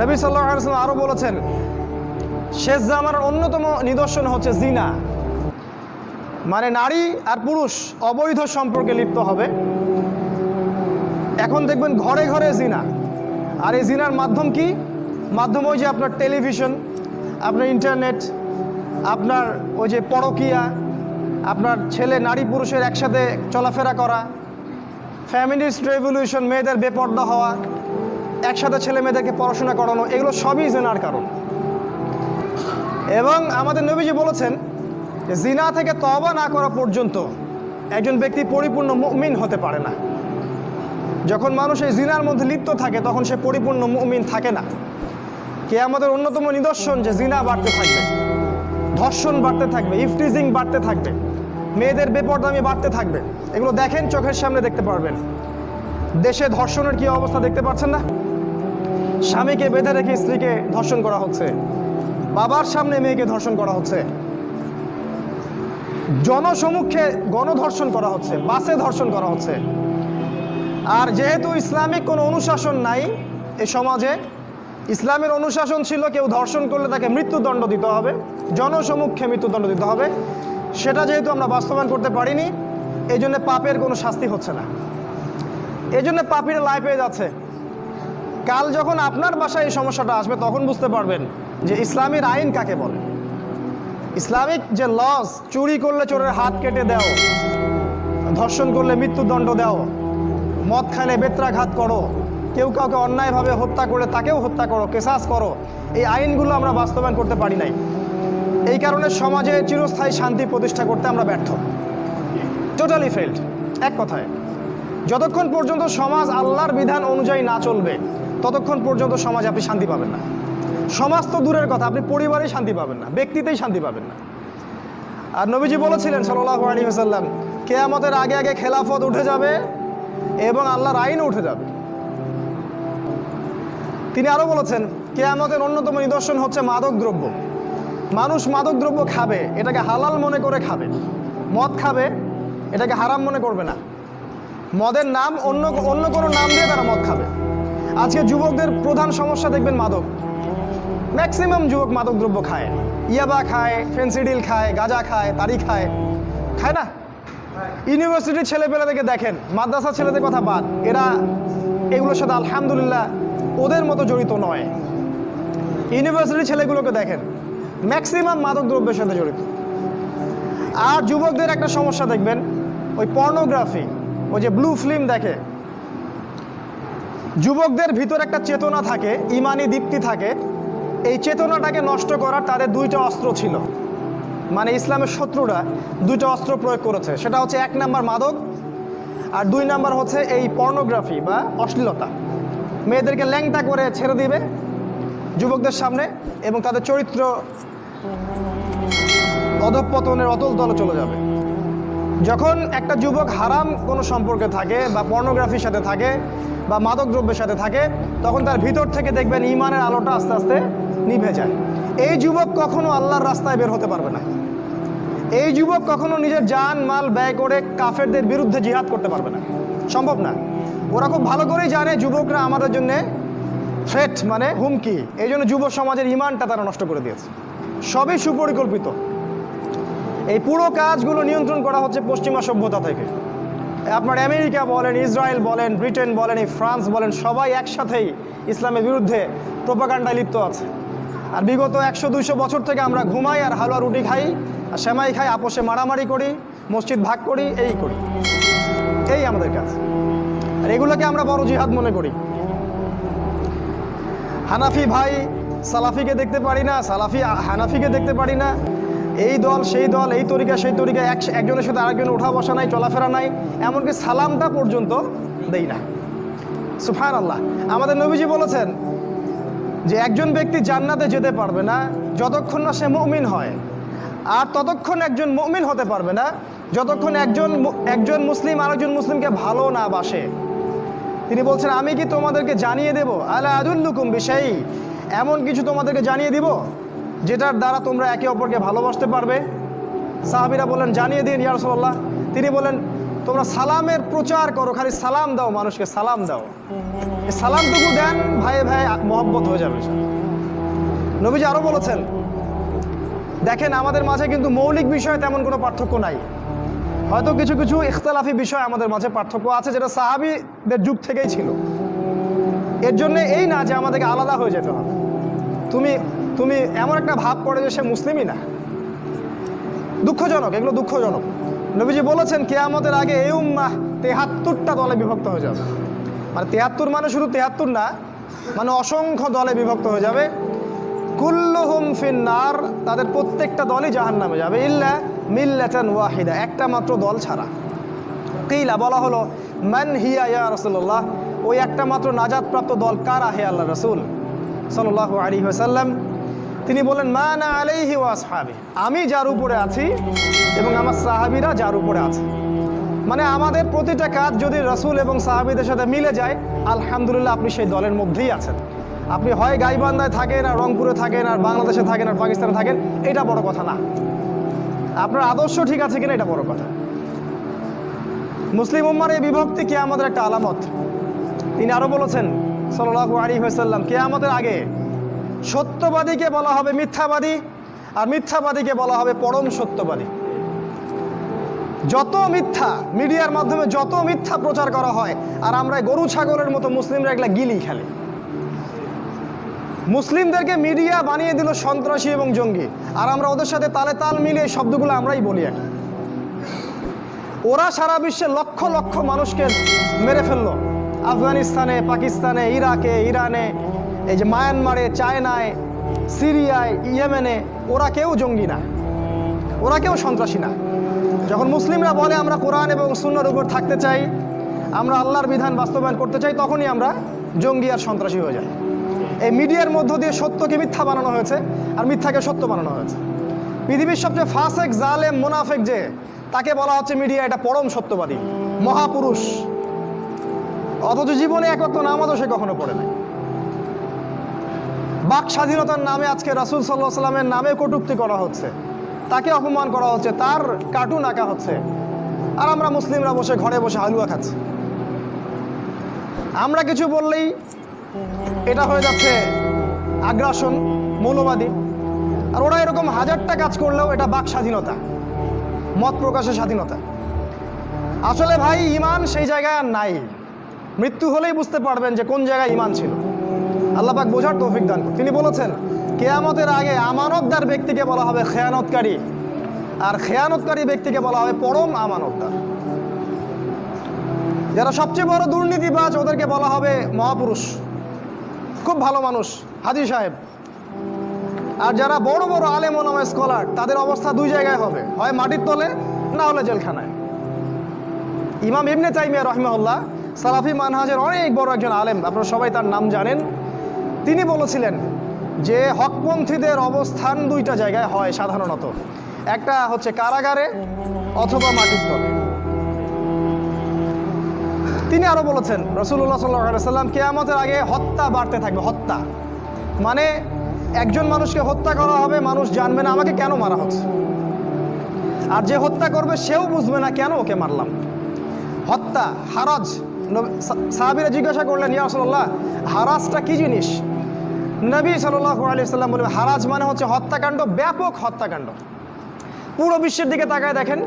নবী সাল্লাহ আলসালাম আরও বলেছেন, শেষ জামার অন্যতম নিদর্শন হচ্ছে জিনা। মানে নারী আর পুরুষ অবৈধ সম্পর্কে লিপ্ত হবে। এখন দেখবেন ঘরে ঘরে জিনা। আর এই জিনার মাধ্যম কি? মাধ্যম ওই যে আপনার টেলিভিশন, আপনার ইন্টারনেট, আপনার ওই যে পরকিয়া, আপনার ছেলে নারী পুরুষের একসাথে চলাফেরা করা, ফ্যামিলিস্ট রেভলিউশন, মেয়েদের বেপর্দা হওয়া একসাথে ছেলে মেয়েদেরকে পড়াশোনা করানো, এগুলো সবই জেনার কারণ। এবং আমাদের নবীজি বলেছেন যে জিনা থেকে তবা না করা পর্যন্ত একজন ব্যক্তি পরিপূর্ণ মুমিন হতে পারে না। যখন মানুষ এই জিনার মধ্যে লিপ্ত থাকে, তখন সে পরিপূর্ণ মুমিন থাকে না। কে আমাদের অন্যতম নিদর্শন যে জিনা বাড়তে থাকবে, ধর্ষণ বাড়তে থাকবে, ইফটিজিং বাড়তে থাকবে, মেয়েদের বেপরদামি বাড়তে থাকবে। এগুলো দেখেন, চোখের সামনে দেখতে পারবেন। দেশে ধর্ষণের কি অবস্থা দেখতে পাচ্ছেন না? স্বামীকে বেঁধে রেখে স্ত্রীকে ধর্ষণ করা হচ্ছে। বাবার সামনে মেয়েকে ধর্ষণ করা হচ্ছে। জনসমুখে গণধর্ষণ করা হচ্ছে, বাসে ধর্ষণ করা হচ্ছে। আর যেহেতু ইসলামিক কোনো অনুশাসন নাই এ সমাজে, ইসলামের অনুশাসন ছিল কেউ ধর্ষণ করলে তাকে মৃত্যুদণ্ড দিতে হবে জনসমুখে মৃত্যুদণ্ড দিতে হবে। সেটা যেহেতু আমরা বাস্তবায়ন করতে পারিনি এই জন্য পাপের কোনো শাস্তি হচ্ছে না। এই জন্য পাপিরা লাই পেয়ে যাচ্ছে। কাল যখন আপনার বাসায় এই সমস্যাটা আসবে, তখন বুঝতে পারবেন যে ইসলামের আইন কাকে বলে। ইসলামিক যে লস চুরি করলে চোরের হাত কেটে দাও, ধর্ষণ করলে মৃত্যুদণ্ড দাও, মদ খানে বেত্রাঘাত করো, কেউ কাউকে অন্যায়ভাবে হত্যা করে তাকেও হত্যা করো, কেসাস করো, এই আইনগুলো আমরা বাস্তবায়ন করতে পারি নাই। এই কারণে সমাজে চিরস্থায়ী শান্তি প্রতিষ্ঠা করতে আমরা ব্যর্থ। টোটালি ফেল্ড এক কথায়, যতক্ষণ পর্যন্ত সমাজ আল্লাহর বিধান অনুযায়ী না চলবে ততক্ষণ পর্যন্ত সমাজ আপনি শান্তি পাবেন না। সমাজ তো দূরের কথা, আপনি পরিবারেই শান্তি পাবেন না, ব্যক্তিতেই শান্তি পাবেন না। আর নবীজি বলেছিলেন সাল্লাহ আলী হাসাল্লাম কেয়ামতের আগে আগে খেলাফত উঠে যাবে এবং আল্লাহর আইন উঠে যাবে। তিনি আরও বলেছেন, কেয়ামতের অন্যতম নিদর্শন হচ্ছে মাদক দ্রব্য। মানুষ মাদক দ্রব্য খাবে, এটাকে হালাল মনে করে খাবে। মদ খাবে, এটাকে হারাম মনে করবে না। মদের নাম অন্য অন্য কোনো নাম দিয়ে তারা মদ খাবে। আজকে যুবকদের প্রধান সমস্যা দেখবেন মাদক। ম্যাক্সিমাম যুবক মাদক দ্রব্য খায়। ইয়াবা খায় ফেন্সিডিল খায়, গাঁজা খায়, তারি খায়। খায় না? ইউনিভার্সিটির ছেলেপেলেদেরকে দেখেন মাদ্রাসা ছেলেদের কথা বাদ। এরা এগুলোর সাথে আলহামদুলিল্লাহ ওদের মতো জড়িত নয়। ইউনিভার্সিটির ছেলেগুলোকে দেখেন ম্যাক্সিমাম মাদক দ্রব্যের সাথে জড়িত। আর যুবকদের একটা সমস্যা দেখবেন, ওই পর্নোগ্রাফি ওই যে ব্লু ফিল্ম দেখে যুবকদের ভিতর একটা চেতনা থাকে, ইমানি দীপ্তি থাকে। এই চেতনাটাকে নষ্ট করার তাদের দুইটা অস্ত্র ছিল। মানে ইসলামের শত্রুরা দুইটা অস্ত্র প্রয়োগ করেছে। সেটা হচ্ছে এক নাম্বার মাদক আর দুই নাম্বার হচ্ছে এই পর্নোগ্রাফি বা অশ্লীলতা। মেয়েদেরকে ল্যাংটা করে ছেড়ে দিবে যুবকদের সামনে এবং তাদের চরিত্র অধঃপতনের অতল দলে চলে যাবে। যখন একটা যুবক হারাম কোনো সম্পর্কে থাকে বা পর্নোগ্রাফির সাথে থাকে বা মাদক দ্রব্যের সাথে থাকে, তখন তার ভিতর থেকে দেখবেন ইমানের আলোটা আস্তে আস্তে নিভে যায়। এই যুবক কখনো আল্লাহর রাস্তায় বের হতে পারবে না। এই যুবক কখনো নিজের জান, মাল ব্যয় করে কাফেরদের বিরুদ্ধে জিহাদ করতে পারবে না। সম্ভব না। ওরা খুব ভালো করেই জানে যুবকরা আমাদের জন্য থ্রেট মানে হুমকি। এই জন্য যুব সমাজের ইমানটা তারা নষ্ট করে দিয়েছে। সবই সুপরিকল্পিত। এই পুরো কাজগুলো নিয়ন্ত্রণ করা হচ্ছে পশ্চিমা সভ্যতা থেকে। আপনার আমেরিকা বলেন, ইসরায়েল বলেন, ব্রিটেন বলেন, এই ফ্রান্স বলেন, সবাই একসাথেই ইসলামের বিরুদ্ধে প্রোপাগান্ডায় লিপ্ত আছে। আর বিগত একশো দুইশো বছর থেকে আমরা ঘুমাই আর হালুয়া রুটি খাই, আর সেমাই খাই, আপোষে মারামারি করি, মসজিদ ভাগ করি, এই করি। এই আমাদের কাজ। আর এগুলোকে আমরা বড় জিহাদ মনে করি। হানাফি ভাই সালাফিকে দেখতে পারি না, সালাফি, হানাফিকে দেখতে পারি না। এই দল, সেই দল, এই তরিকা, সেই তরিকা, এক, একজনের সাথে আরেকজন ওঠা বসা নাই, চলাফেরা নাই, এমনকি সালামটা পর্যন্ত দেই না। সুফান আল্লাহ আমাদের নবীজি বলেছেন যে একজন ব্যক্তি জান্নাতে যেতে পারবে না, যতক্ষণ না সে মুমিন হয়। আর ততক্ষণ একজন মুমিন হতে পারবে না, যতক্ষণ একজন একজন মুসলিম আরেকজন মুসলিমকে ভালো না বাসে। তিনি বলছেন, আমি কি তোমাদেরকে জানিয়ে দেব? আলা আদুল্লুকুম বিষয়ই এমন কিছু তোমাদেরকে জানিয়ে দিব? যেটার দ্বারা তোমরা একে অপরকে ভালোবাসতে পারবে। সাহাবিরা বলেন জানিয়ে দিন ইয়ারসোল্লাহ তিনি বলেন তোমরা সালামের প্রচার করো, খালি সালাম দাও মানুষকে, সালাম দাও। সালামটুকু দেন ভাই ভাই মহব্বত হয়ে যাবে নবীজি আরও বলেছেন, দেখেন, আমাদের মাঝে কিন্তু মৌলিক বিষয়ে তেমন কোনো পার্থক্য নাই। হয়তো কিছু কিছু ইখতলাফি বিষয় আমাদের মাঝে পার্থক্য আছে, যেটা সাহাবিদের যুগ থেকেই ছিল। এর জন্য এই না যে আমাদেরকে আলাদা হয়ে যেতে হবে। তুমি তুমি এমন একটা ভাব করে যে সে মুসলিমই না। দুঃখজনক, এগুলো দুঃখজনক। নবীজি বলেছেন, কেয়ামতের আগে এই উম্মাহ তেহাত্তরটা দলে বিভক্ত হয়ে যাবে। মানে তেহাত্তর মানে শুধু তেহাত্তর না মানে অসংখ্য দলে বিভক্ত হয়ে যাবে। কুল্লুহুম ফিন্নার, তাদের প্রত্যেকটা দলই জাহান নামে যাবে। ইল্লা মিল্লাতান ওয়াহিদা, একটা মাত্র দল ছাড়া। কিলা, বলা হলো, মান হিয়া ইয়া রাসূলুল্লাহ, ওই একটা মাত্র নাজাতপ্রাপ্ত দল কারা হে আল্লাহ রাসূল? সাল্লাল্লাহু আলাইহি ওয়াসাল্লাম, তিনি বলেন মা না আলাইহি ওয়া আসহাবি। আমি যার উপরে আছি এবং আমার সাহাবিরা যার উপরে আছে। মানে আমাদের প্রতিটা কাজ যদি রসুল এবং সাহাবীদের সাথে মিলে যায়, আলহামদুলিল্লাহ আপনি সেই দলের মধ্যেই আছেন। আপনি হয় গাইবান্ধায় থাকেন আর রংপুরে থাকেন আর বাংলাদেশে থাকেন আর পাকিস্তানে থাকেন, এটা বড় কথা না। আপনার আদর্শ ঠিক আছে কিনা এটা বড় কথা। মুসলিম উম্মার এই বিভক্তি কে আমাদের একটা আলামত? তিনি আরও বলেছেন সাল্লাহ আলী হাসাল্লাম আগে সত্যবাদীকে বলা হবে মিথ্যাবাদী আর মিথ্যাবাদীকে বলা হবে পরম সত্যবাদী। যত মিথ্যা মিডিয়ার মাধ্যমে যত মিথ্যা প্রচার করা হয়, আর আমরা গরু ছাগলের মতো মুসলিমরা এগুলা গিলি খেলে। মুসলিমদেরকে মিডিয়া বানিয়ে দিল সন্ত্রাসী এবং জঙ্গি। আর আমরা ওদের সাথে তালে তাল মিলিয়ে শব্দগুলো আমরাই বলি আর ওরা সারা বিশ্বে লক্ষ লক্ষ মানুষকে মেরে ফেলল। আফগানিস্তানে, পাকিস্তানে, ইরাকে, ইরানে, এই যে মায়ানমারে, চায়নায়, সিরিয়ায়, ইয়েমেনে, ওরা কেউ জঙ্গি না। ওরা কেউ সন্ত্রাসী না। যখন মুসলিমরা বলে, আমরা কোরআন এবং সুন্নার উপর থাকতে চাই, আমরা আল্লাহর বিধান বাস্তবায়ন করতে চাই, তখনই আমরা জঙ্গি আর সন্ত্রাসী হয়ে যাই। এই মিডিয়ার মধ্য দিয়ে সত্যকে মিথ্যা বানানো হয়েছে আর মিথ্যাকে সত্য বানানো হয়েছে। পৃথিবীর সবচেয়ে ফাসেক, জালেম, মোনাফেক যে, তাকে বলা হচ্ছে মিডিয়া এটা পরম সত্যবাদী, মহাপুরুষ। অথচ জীবনে একত্র নামাজও সে কখনো পড়ে নাই। বাক স্বাধীনতার নামে আজকে রাসুল সাল্লাহ সাল্লামের নামে কটুক্তি করা হচ্ছে। তাকে অপমান করা হচ্ছে, তার কার্টুন আঁকা হচ্ছে। আর আমরা মুসলিমরা বসে ঘরে বসে হালুয়া খাচ্ছি। আমরা কিছু বললেই এটা হয়ে যাচ্ছে আগ্রাসন, মৌলবাদী। আর ওরা এরকম হাজারটা কাজ করলেও এটা বাক স্বাধীনতা, মত প্রকাশের স্বাধীনতা। আসলে ভাই, ইমান সেই জায়গায় আর নাই। মৃত্যু হলেই বুঝতে পারবেন যে কোন জায়গায় ইমান ছিল। আল্লাহ পাক বোঝার তৌফিক দান। তিনি বলেছেন, কেয়ামতের আগে আমানতদার ব্যক্তিকে বলা হবে খেয়ানতকারী। আর খেয়ানতকারী ব্যক্তিকে বলা হবে পরম আমানতদার। যারা সবচেয়ে বড় দুর্নীতিবাজ ওদেরকে বলা হবে মহাপুরুষ। খুব ভালো মানুষ, হাজি সাহেব। আর যারা বড় বড় আলেম ওলামা, স্কলার, তাদের অবস্থা দুই জায়গায় হবে। হয় মাটির তলে, না হলে জেলখানায়। ইমাম ইবনে তাইমিয়া রহমাউল্লাহ সালাফি মানহাজের অনেক বড় একজন আলেম, আপনারা সবাই তার নাম জানেন। তিনি বলেছিলেন যে হকপন্থীদের অবস্থান দুইটা জায়গায় হয় সাধারণত। একটা হচ্ছে কারাগারে অথবা মাটির তলে। তিনি আরও বলেছেন রসুল্লাহ সাল্লাহ সাল্লাম কেয়ামতের আগে হত্যা বাড়তে থাকবে, হত্যা। মানে একজন মানুষকে হত্যা করা হবে, মানুষ জানবে না আমাকে কেন মারা হচ্ছে। আর যে হত্যা করবে সেও বুঝবে না কেন ওকে মারলাম। হত্যা, হারাজ সাহাবীরা জিজ্ঞাসা করলেন, ইয়া রাসূলুল্লাহ, হারাজটা কি জিনিস? নবী সাল্লাহ আলাইহি সাল্লাম বললেন, হারাজ মানে হচ্ছে হত্যাকাণ্ড, ব্যাপক হত্যাকাণ্ড। পুরো বিশ্বের দিকে তাকায় দেখেন,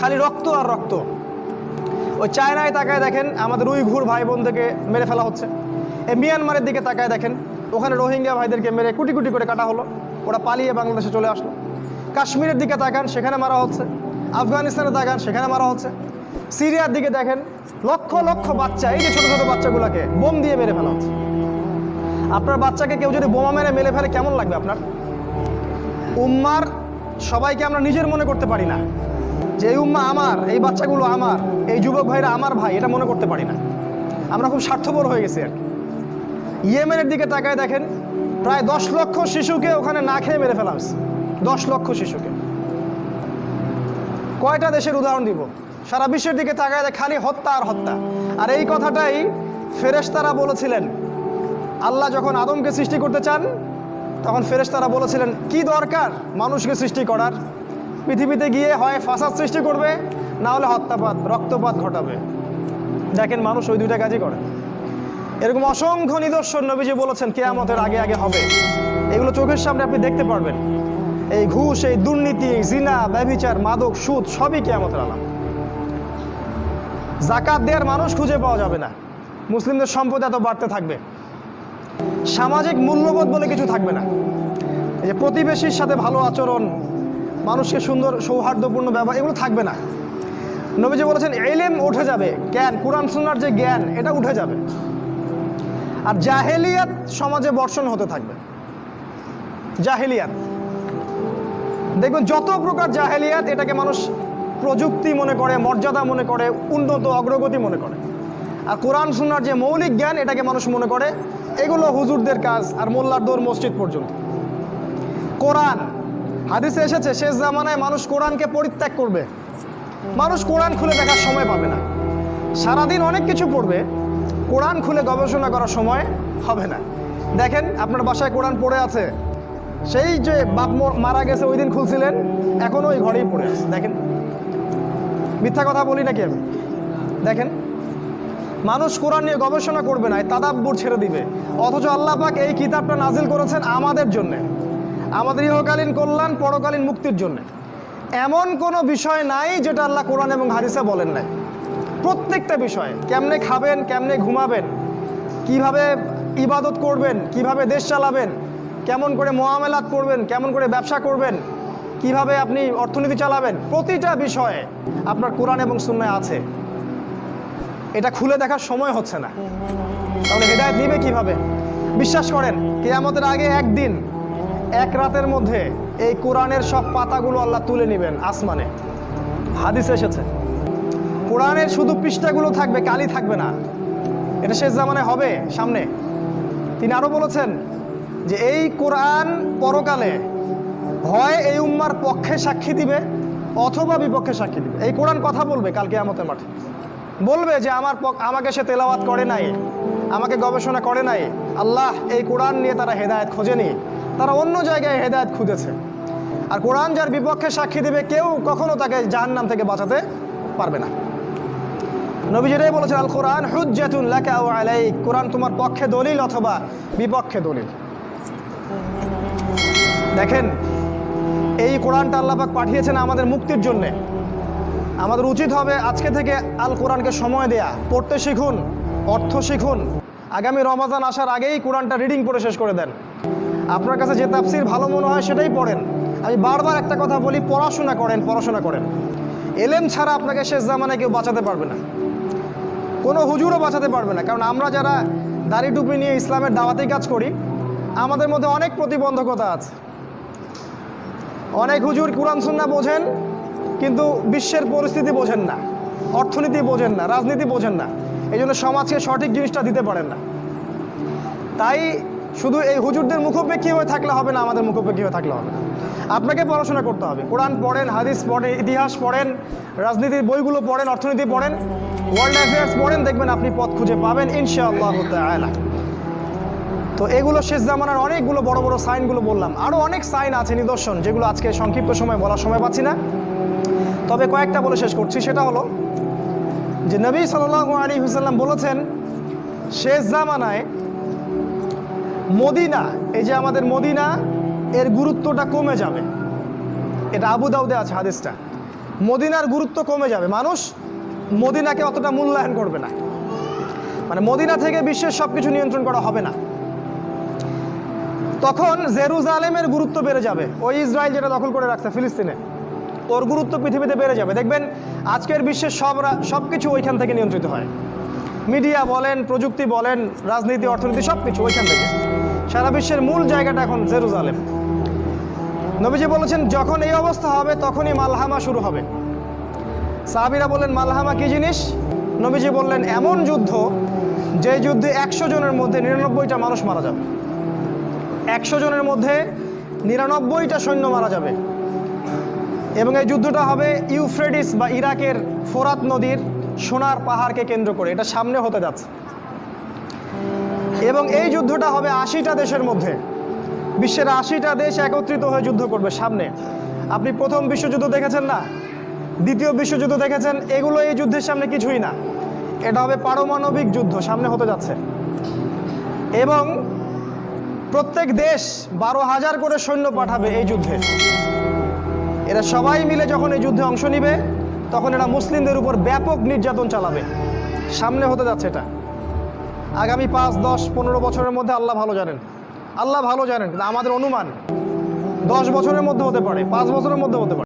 খালি রক্ত আর রক্ত। ওই চায়নায় তাকায় দেখেন, আমাদের উইঘুর ভাই বোনদেরকে মেরে ফেলা হচ্ছে। এই মিয়ানমারের দিকে তাকায় দেখেন, ওখানে রোহিঙ্গা ভাইদেরকে মেরে কুটি কুটি করে কাটা হলো। ওরা পালিয়ে বাংলাদেশে চলে আসলো। কাশ্মীরের দিকে তাকান, সেখানে মারা হচ্ছে। আফগানিস্তানে তাকান, সেখানে মারা হচ্ছে। সিরিয়ার দিকে দেখেন লক্ষ লক্ষ বাচ্চা, এই যে ছোট ছোট বাচ্চাগুলোকে বোম দিয়ে মেরে ফেলা হচ্ছে। আপনার বাচ্চাকে কেউ যদি বোমা মেরে মেরে ফেলে, কেমন লাগবে আপনার? উম্মার সবাইকে আমরা নিজের মনে করতে পারি না। যে উম্মা আমার, এই বাচ্চাগুলো আমার, এই যুবক ভাইরা আমার ভাই, এটা মনে করতে পারি না। আমরা খুব স্বার্থপর হয়ে গেছি আর কি। ইয়েমেনের দিকে তাকায় দেখেন, প্রায় দশ লক্ষ শিশুকে ওখানে না খেয়ে মেরে ফেলা হয়েছে। দশ লক্ষ শিশুকে। কয়টা দেশের উদাহরণ দিব? সারা বিশ্বের দিকে তাকায় খালি হত্যা আর হত্যা। আর এই কথাটাই ফেরেশতারা বলেছিলেন। আল্লাহ যখন আদমকে সৃষ্টি করতে চান, তখন ফেরেশতারা বলেছিলেন, কি দরকার মানুষকে সৃষ্টি করার? পৃথিবীতে গিয়ে হয় ফাসাদ সৃষ্টি করবে, না হলে হত্যাপাত, রক্তপাত ঘটাবে। দেখেন মানুষ ওই দুইটা কাজই করে। এরকম অসংখ্য নিদর্শন নবীজি বলেছেন, কেয়ামতের আগে আগে হবে। এগুলো চোখের সামনে আপনি দেখতে পারবেন। এই ঘুষ, এই দুর্নীতি জিনা, ব্যভিচার, মাদক, সুদ, সবই কেয়ামতের আলাম জাকাত দেওয়ার মানুষ খুঁজে পাওয়া যাবে না। মুসলিমদের সম্পদ এত বাড়তে থাকবে। সামাজিক মূল্যবোধ বলে কিছু থাকবে না। এই যে প্রতিবেশীর সাথে ভালো আচরণ, মানুষকে সুন্দর, সৌহার্দ্যপূর্ণ ব্যবহার, এগুলো থাকবে না। নবীজি বলেছেন এলেম উঠে যাবে। জ্ঞান, কোরআন, সুন্নার যে জ্ঞান, এটা উঠে যাবে। আর জাহেলিয়াত সমাজে বর্ষণ হতে থাকবে। জাহেলিয়াত। দেখবেন, যত প্রকার জাহেলিয়াত, এটাকে মানুষ প্রযুক্তি মনে করে, মর্যাদা মনে করে, উন্নত অগ্রগতি মনে করে। আর কোরআন সুন্নার যে মৌলিক জ্ঞান, এটাকে মানুষ মনে করে, এগুলো হুজুরদের কাজ আর মোল্লার দৌর মসজিদ পর্যন্ত। কোরআন, হাদিসে এসেছে, শেষ জামানায় মানুষ কোরআনকে পরিত্যাগ করবে। মানুষ কোরআন খুলে দেখার সময় পাবে না। সারাদিন অনেক কিছু পড়বে, কোরআন খুলে গবেষণা করার সময় হবে না। দেখেন, আপনার বাসায় কোরআন পড়ে আছে। সেই যে বাপ মারা গেছে, ওই দিন খুলছিলেন এখনও ওই ঘরেই পড়ে আছে। দেখেন মিথ্যা কথা বলি নাকি আমি? দেখেন, মানুষ কোরআন নিয়ে গবেষণা করবে না তাদাব্বুর ছেড়ে দিবে। অথচ আল্লাহ পাক এই কিতাবটা নাজিল করেছেন আমাদের জন্যে, আমাদের ইহকালীন কল্যাণ, পরকালীন মুক্তির জন্য। এমন কোনো বিষয় নাই যেটা আল্লাহ কোরআন এবং হাদিসে বলেন নাই। প্রত্যেকটা বিষয়, কেমনে খাবেন, কেমনে ঘুমাবেন, কীভাবে ইবাদত করবেন, কীভাবে দেশ চালাবেন, কেমন করে মোয়ামেলাত করবেন, কেমন করে ব্যবসা করবেন কীভাবে আপনি অর্থনীতি চালাবেন প্রতিটা বিষয়ে আপনার কোরআন এবং সুন্নায় আছে। এটা খুলে দেখার সময় হচ্ছে না। তাহলে হেদায়ত নিবে কীভাবে? বিশ্বাস করেন, কেয়ামতের আগে একদিন, এক রাতের মধ্যে এই কোরআনের সব পাতাগুলো আল্লাহ তুলে নেবেন আসমানে। হাদিস এসেছে। কোরআনের শুধু পৃষ্ঠাগুলো থাকবে, কালি থাকবে না। এটা শেষ জামানে হবে সামনে। তিনি আরও বলেছেন যে এই কোরআন পরকালে হয় এই উম্মার পক্ষে সাক্ষী দিবে অথবা বিপক্ষে সাক্ষী দিবে। এই কোরআন কথা বলবে কালকে আমতের মাঠে। বলবে যে আমার আমাকে সে তেলাওয়াত করে নাই, আমাকে গবেষণা করে নাই। আল্লাহ এই কোরআন নিয়ে তারা হেদায়েত খোঁজেনি, তারা অন্য জায়গায় হেদায়েত খুঁজেছে। আর কোরআন যার বিপক্ষে সাক্ষী দিবে, কেউ কখনো তাকে জাহান্নাম থেকে বাঁচাতে পারবে না। নবীজিরাই বলেছেন, আল কোরআন হুজ্জাতুন লাকা ওয়া আলাইক। কোরআন তোমার পক্ষে দলিল অথবা বিপক্ষে দলিল। দেখেন এই কোরআনটা আল্লাহ পাক পাঠিয়েছেন আমাদের মুক্তির জন্যে। আমাদের উচিত হবে আজকে থেকে আল কোরআনকে সময় দেয়া। পড়তে শিখুন, অর্থ শিখুন। আগামী রমাজান আসার আগেই কোরআনটা রিডিং পড়ে শেষ করে দেন। আপনার কাছে যে তাফসির ভালো মনে হয় সেটাই পড়েন। আমি বারবার একটা কথা বলি, পড়াশোনা করেন পড়াশোনা করেন। এলেম ছাড়া আপনাকে শেষ জামানায় কেউ বাঁচাতে পারবে না। কোনো হুজুরও বাঁচাতে পারবে না। কারণ আমরা যারা দাড়ি টুপি নিয়ে ইসলামের দাওয়াতেই কাজ করি, আমাদের মধ্যে অনেক প্রতিবন্ধকতা আছে। অনেক হুজুর কোরআন সুন্না বোঝেন, কিন্তু বিশ্বের পরিস্থিতি বোঝেন না। অর্থনীতি বোঝেন না, রাজনীতি বোঝেন না। এই জন্য সমাজকে সঠিক জিনিসটা দিতে পারেন না। তাই শুধু এই হুজুরদের মুখোপেক্ষী হয়ে থাকলে হবে না, আমাদের মুখোপেক্ষী হয়ে থাকলে হবে না। আপনাকে পড়াশোনা করতে হবে। কোরআন পড়েন, হাদিস পড়েন, ইতিহাস পড়েন, রাজনীতির বইগুলো পড়েন, অর্থনীতি পড়েন ওয়ার্ল্ড অ্যাফেয়ার্স পড়েন, দেখবেন আপনি পথ খুঁজে পাবেন, ইনশাআল্লাহ তো এগুলো শেষ জামানার অনেকগুলো বড় বড় সাইনগুলো বললাম। আরও অনেক সাইন আছে নিদর্শন যেগুলো আজকে সংক্ষিপ্ত সময় বলার সময় পাচ্ছি না। তবে কয়েকটা বলে শেষ করছি। সেটা হলো যে নবী সাল্লাহ আলী হুসাল্লাম বলেছেন, শেষ জামানায় মদিনা, এই যে আমাদের মদিনা, এর গুরুত্বটা কমে যাবে। এটা আবু দাউদে আছে হাদিসটা। মদিনার গুরুত্ব কমে যাবে। মানুষ মদিনাকে অতটা মূল্যায়ন করবে না। মানে মদিনা থেকে বিশ্বের সব কিছু নিয়ন্ত্রণ করা হবে না। তখন জেরুজালেমের গুরুত্ব বেড়ে যাবে। ওই ইসরায়েল যেটা দখল করে রাখছে, ফিলিস্তিনে, ওর গুরুত্ব পৃথিবীতে বেড়ে যাবে। দেখবেন, আজকের বিশ্বের সব সব কিছু ওইখান থেকে নিয়ন্ত্রিত হয়। মিডিয়া বলেন, প্রযুক্তি বলেন, রাজনীতি, অর্থনীতি সব কিছু ওইখান থেকে। সারা বিশ্বের মূল জায়গাটা এখন জেরুজালেম। নবীজি বলেছেন, যখন এই অবস্থা হবে, তখনই মালহামা শুরু হবে। সাহাবিরা বললেন মালহামা কি জিনিস? নবীজি বললেন, এমন যুদ্ধ যে যুদ্ধে একশো জনের মধ্যে নিরানব্বইটা মানুষ মারা যাবে। একশো জনের মধ্যে নিরানব্বইটা সৈন্য মারা যাবে। এবং এই যুদ্ধটা হবে ইউফ্রেডিস বা ইরাকের ফোরাত নদীর সোনার পাহাড়কে কেন্দ্র করে। এটা সামনে হতে যাচ্ছে। এবং এই যুদ্ধটা হবে আশিটা দেশের মধ্যে। বিশ্বের আশিটা দেশ একত্রিত হয়ে যুদ্ধ করবে সামনে। আপনি প্রথম বিশ্বযুদ্ধ দেখেছেন না? দ্বিতীয় বিশ্বযুদ্ধ দেখেছেন? এগুলো এই যুদ্ধের সামনে কিছুই না। এটা হবে পারমাণবিক যুদ্ধ, সামনে হতে যাচ্ছে। এবং প্রত্যেক দেশ বারো হাজার করে সৈন্য পাঠাবে এই যুদ্ধে। এরা সবাই মিলে যখন এই যুদ্ধে অংশ নিবে, তখন এরা মুসলিমদের উপর ব্যাপক নির্যাতন চালাবে। সামনে হতে যাচ্ছে এটা। আগামী পাঁচ, দশ, পনেরো বছরের মধ্যে আল্লাহ ভালো জানেন। আল্লাহ ভালো জানেন আমাদের অনুমান দশ বছরের মধ্যে হতে পারে, পাঁচ বছরের মধ্যে হতে পারে।